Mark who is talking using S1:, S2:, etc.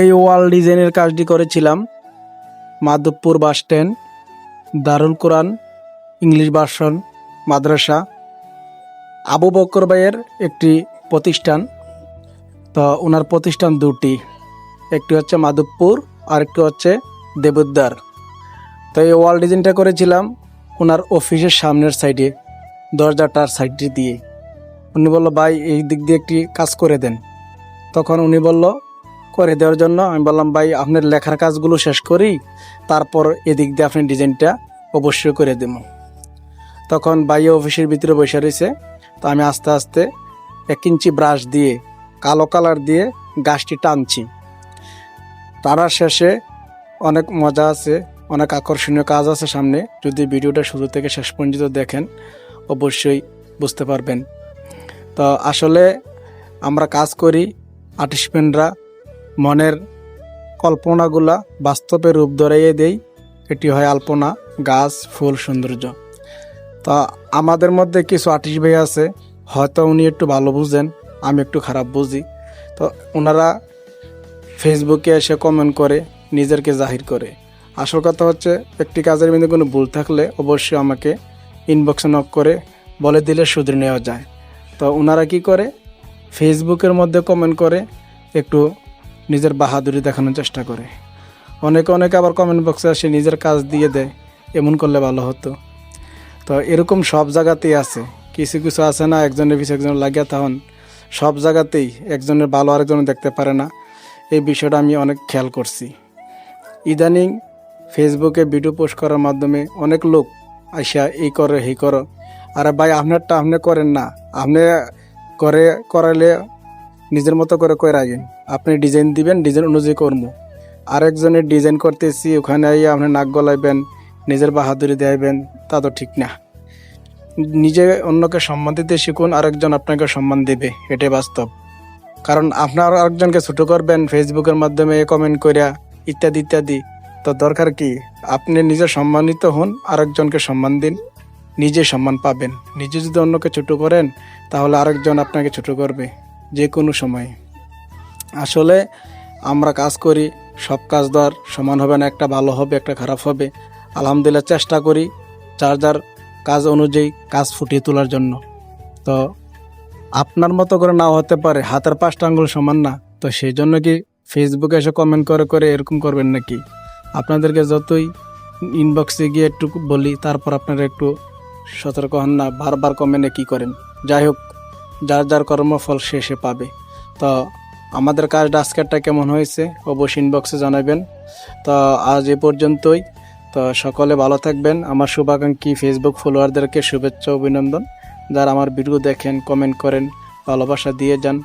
S1: এই ওয়াল ডিজাইনের কাজটি করেছিলাম Madhabpur bus stand, Darul Quran, English version, মাদ্রাসা। আবু বক্কর ভাইয়ের একটি প্রতিষ্ঠান। তো ওনার প্রতিষ্ঠান দুটি, একটি হচ্ছে মাধবপুর আর একটি হচ্ছে দেবুদ্দার। তো এই ওয়াল ডিজাইনটা করেছিলাম ওনার অফিসের সামনের সাইডে দরজাটার সাইডটি দিয়ে। উনি বলল, ভাই, এই দিক দিয়ে একটি কাজ করে দেন। তখন উনি বলল করে দেওয়ার জন্য আমি বললাম, ভাই, আপনার লেখার কাজগুলো শেষ করি, তারপর এদিক দিয়ে আপনি ডিজাইনটা অবশ্যই করে দেবো। তখন ভাই অফিসের ভিতরে বসে রয়েছে। তো আমি আস্তে আস্তে এক ইঞ্চি ব্রাশ দিয়ে, কালো কালার দিয়ে গাছটি টানছি। তারা শেষে অনেক মজা আছে, অনেক আকর্ষণীয় কাজ আছে সামনে। যদি ভিডিওটা শুরু থেকে শেষ পর্যন্ত দেখেন, অবশ্যই বুঝতে পারবেন। তো আসলে আমরা কাজ করি আর্টিস্টম্যানরা মনের কল্পনাগুলা বাস্তবে রূপ ধরাইয়ে দেই, এটি হয় আলপনা, গাছ, ফুল, সৌন্দর্য। তা আমাদের মধ্যে কিছু আর্টিস্ট ভাই আছে, হয়তো উনি একটু ভালো বুঝেন, আমি একটু খারাপ বুঝি। তো ওনারা ফেসবুকে এসে কমেন্ট করে, নিজেরকে জাহির করে। আসল কথা হচ্ছে, একটি কাজের মধ্যে কোনো ভুল থাকলে অবশ্যই আমাকে ইনবক্সে নক করে, বলে দিলে শুধরে নেওয়া যায়। তো ওনারা কি করে, ফেসবুকের মধ্যে কমেন্ট করে, একটু নিজের বাহাদুরি দেখানোর চেষ্টা করে। অনেকে অনেকে আবার কমেন্ট বক্সে আসে, নিজের কাজ দিয়ে দেয়, এমন করলে ভালো হতো। তো এরকম সব জায়গাতেই আছে। কিছু কিছু আছে না, একজনের পিছনে একজন লাগিয়া তখন সব জায়গাতেই একজনের ভালো আরেকজনের দেখতে পারে না। এই বিষয়টা আমি অনেক খেয়াল করছি। ইদানিং ফেসবুকে ভিডিও পোস্ট করার মাধ্যমে অনেক লোক আইসা এই করে এই করো। আরে ভাই, আপনারটা আপনি করেন না। আপনি করে করালে নিজের মতো করে করে রাখেন আপনি ডিজাইন দিবেন ডিজাইন অনুযায়ী করব আরেকজনের ডিজাইন করতেছি, ওখানে আইয়া আপনি নাক গলাইবেন, নিজের বাহাদুরি দেবেন তা তো ঠিক না। নিজে অন্যকে সম্মান দিতে শিখুন, আরেকজন আপনাকে সম্মান দেবে, এটাই বাস্তব। কারণ আপনার আরেকজনকে ছোট করবেন ফেসবুকের মাধ্যমে কমেন্ট করিয়া ইত্যাদি ইত্যাদি, তো দরকার কি? আপনি নিজে সম্মানিত হন, আরেকজনকে সম্মান দিন, নিজে সম্মান পাবেন। নিজে যদি অন্যকে ছোট করেন, তাহলে আরেকজন আপনাকে ছোট করবে যে কোনো সময়। আসলে আমরা কাজ করি, সব কাজ দর সমান হবে না, একটা ভালো হবে, একটা খারাপ হবে। আলহামদুলিল্লাহ চেষ্টা করি যার যার কাজ অনুযায়ী কাজ ফুটিয়ে তোলার জন্য। তো আপনার মতো করে নাও হতে পারে, হাতের পাঁচটা আঙ্গুল সমান না। তো সেই জন্য কি ফেসবুকে এসে কমেন্ট করে করে এরকম করবেন নাকি? আপনাদেরকে যতই ইনবক্সে গিয়ে একটু বলি, তারপর আপনারা একটু সতর্ক হন না, বারবার কমেন্টে কি করেন। যাই হোক, যার যার কর্মফল শেষে পাবে। তো আমাদের কাজটা আজকেরটা কেমন হয়েছে অবশ্যই ইনবক্সে জানাবেন। তো আজ এ পর্যন্তই। তো সকলে ভালো থাকবেন। আমার শুভাকাঙ্ক্ষী ফেসবুক ফলোয়ারদেরকে শুভেচ্ছা, অভিনন্দন। যারা আমার ভিডিও দেখেন কমেন্ট করেন, ভালোবাসা দিয়ে যান।